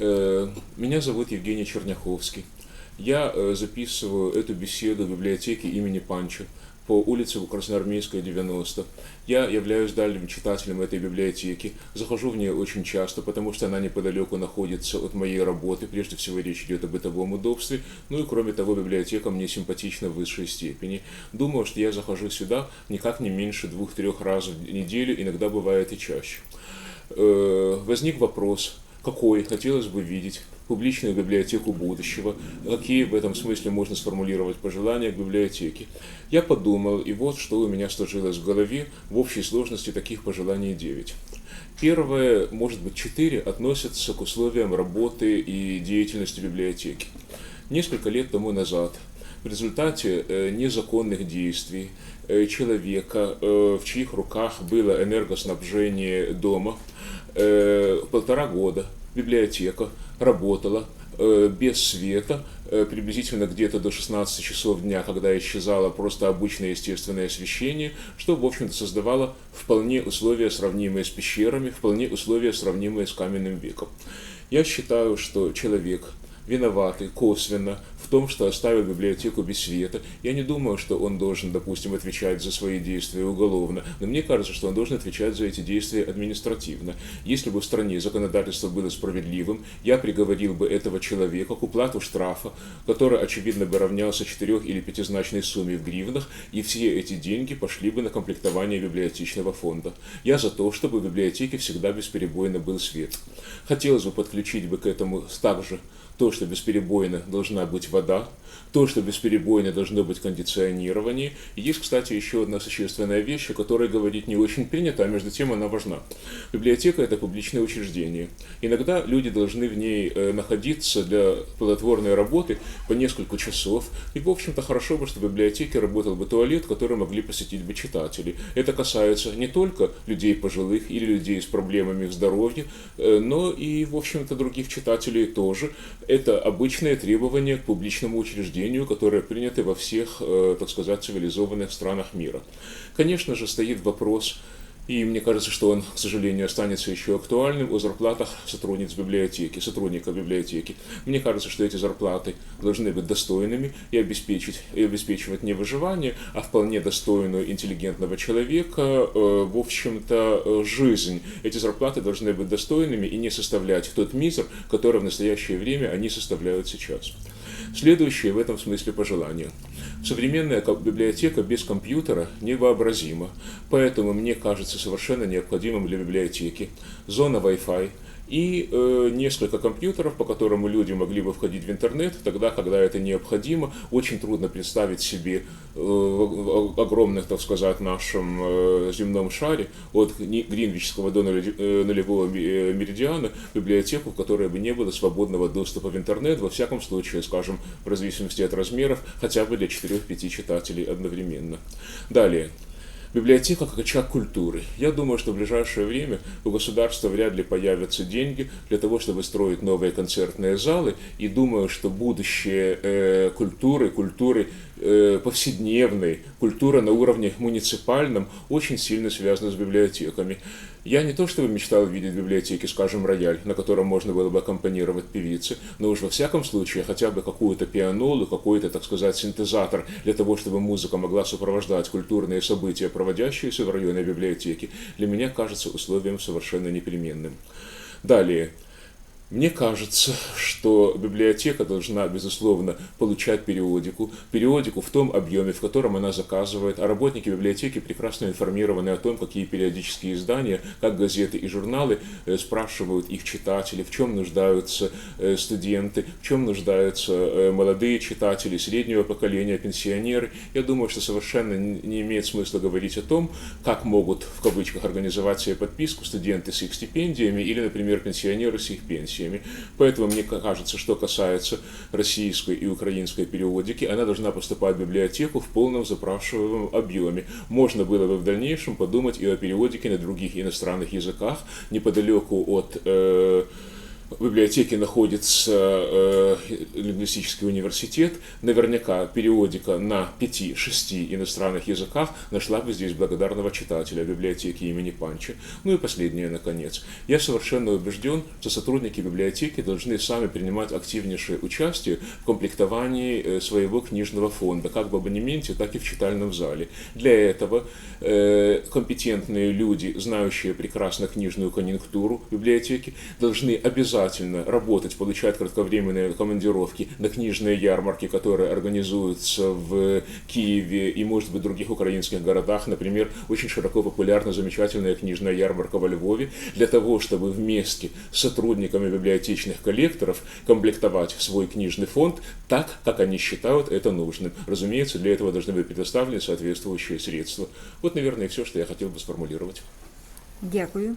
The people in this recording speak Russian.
Э, Меня зовут Евгений Черняховский. Я э, записываю эту беседу в библиотеке имени Панча по улице Красноармейская, 90. Я являюсь дальним читателем этой библиотеки. Захожу в нее очень часто, потому что она неподалеку находится от моей работы. Прежде всего речь идет о бытовом удобстве. Ну и кроме того, библиотека мне симпатична в высшей степени. Думаю, что я захожу сюда никак не меньше двух-трех раз в неделю, иногда бывает и чаще. Э, Возник вопрос, какой хотелось бы видеть публичную библиотеку будущего, какие в этом смысле можно сформулировать пожелания к библиотеке. Я подумал, и вот что у меня сложилось в голове, в общей сложности таких пожеланий 9. Первое, может быть, четыре относятся к условиям работы и деятельности библиотеки. Несколько лет тому назад в результате э, незаконных действий э, человека, э, в чьих руках было энергоснабжение дома, полтора года библиотека работала э, без света, э, приблизительно где-то до 16 часов дня, когда исчезало просто обычное естественное освещение, что, в общем-то, создавало вполне условия, сравнимые с пещерами, вполне условия, сравнимые с каменным веком. Я считаю, что человек, виноватый косвенно в том, что оставил библиотеку без света. Я не думаю, что он должен, допустим, отвечать за свои действия уголовно, но мне кажется, что он должен отвечать за эти действия административно. Если бы в стране законодательство было справедливым, я приговорил бы этого человека к уплату штрафа, который, очевидно, бы равнялся четырех- или пятизначной сумме в гривнах, и все эти деньги пошли бы на комплектование библиотечного фонда. Я за то, чтобы в библиотеке всегда бесперебойно был свет. Хотелось бы подключить бы к этому также то, что бесперебойно должна быть вода, то, что бесперебойно должно быть кондиционирование. И есть, кстати, еще одна существенная вещь, о которой говорить не очень принято, а между тем она важна. Библиотека – это публичное учреждение. Иногда люди должны в ней э, находиться для плодотворной работы по несколько часов. И, в общем-то, хорошо бы, что в библиотеке работал бы туалет, который могли посетить бы читатели. Это касается не только людей пожилых или людей с проблемами в здоровье, э, но и, в общем-то, других читателей тоже. Это обычное требование к публичному учреждению, которое принято во всех, э, так сказать, цивилизованных странах мира. Конечно же, стоит вопрос, и мне кажется, что он, к сожалению, останется еще актуальным о зарплатах сотрудниц библиотеки, сотрудников библиотеки. Мне кажется, что эти зарплаты должны быть достойными и обеспечить, и обеспечивать не выживание, а вполне достойную интеллигентного человека, э, в общем-то, э, жизнь. Эти зарплаты должны быть достойными и не составлять тот мизер, который в настоящее время они составляют сейчас. Следующее в этом смысле пожелание. Современная библиотека без компьютера невообразима, поэтому мне кажется совершенно необходимым для библиотеки зона Wi-Fi и э, несколько компьютеров, по которым люди могли бы входить в интернет, тогда, когда это необходимо. Очень трудно представить себе э, огромных, так сказать, нашем э, земном шаре от Гринвичского до э, нулевого э, меридиана библиотеку, в которой бы не было свободного доступа в интернет, во всяком случае, скажем, в зависимости от размеров, хотя бы для 4-5 читателей одновременно. Далее. Библиотека как очаг культуры. Я думаю, что в ближайшее время у государства вряд ли появятся деньги для того, чтобы строить новые концертные залы. И думаю, что будущее э, культуры, культуры э, повседневной, культура на уровне муниципальном очень сильно связана с библиотеками. Я не то чтобы мечтал видеть в библиотеке, скажем, рояль, на котором можно было бы аккомпанировать певицы, но уж во всяком случае хотя бы какую-то пианолу, какой-то, так сказать, синтезатор для того, чтобы музыка могла сопровождать культурные события, проводящиеся в районе библиотеки, для меня кажется условием совершенно непременным. Далее. Мне кажется, что библиотека должна, безусловно, получать периодику, периодику в том объеме, в котором она заказывает, а работники библиотеки прекрасно информированы о том, какие периодические издания, как газеты и журналы э, спрашивают их читатели, в чем нуждаются э, студенты, в чем нуждаются э, молодые читатели среднего поколения, пенсионеры. Я думаю, что совершенно не имеет смысла говорить о том, как могут, в кавычках, организовать себе подписку студенты с их стипендиями или, например, пенсионеры с их пенсиями. Поэтому мне кажется, что касается российской и украинской периодики, она должна поступать в библиотеку в полном запрашиваемом объеме. Можно было бы в дальнейшем подумать и о периодике на других иностранных языках, неподалеку от э, в библиотеке находится э, лингвистический университет, наверняка периодика на 5-6 иностранных языках нашла бы здесь благодарного читателя библиотеки имени Панча. Ну и последнее, наконец. Я совершенно убежден, что сотрудники библиотеки должны сами принимать активнейшее участие в комплектовании э, своего книжного фонда, как в абонементе, так и в читальном зале. Для этого э, компетентные люди, знающие прекрасно книжную конъюнктуру библиотеки, должны обязательно обязательно работать, получать кратковременные командировки на книжные ярмарки, которые организуются в Киеве и, может быть, других украинских городах. Например, очень широко популярна замечательная книжная ярмарка во Львове для того, чтобы вместе с сотрудниками библиотечных коллекторов комплектовать свой книжный фонд так, как они считают это нужным. Разумеется, для этого должны быть предоставлены соответствующие средства. Вот, наверное, все, что я хотел бы сформулировать. Дякую.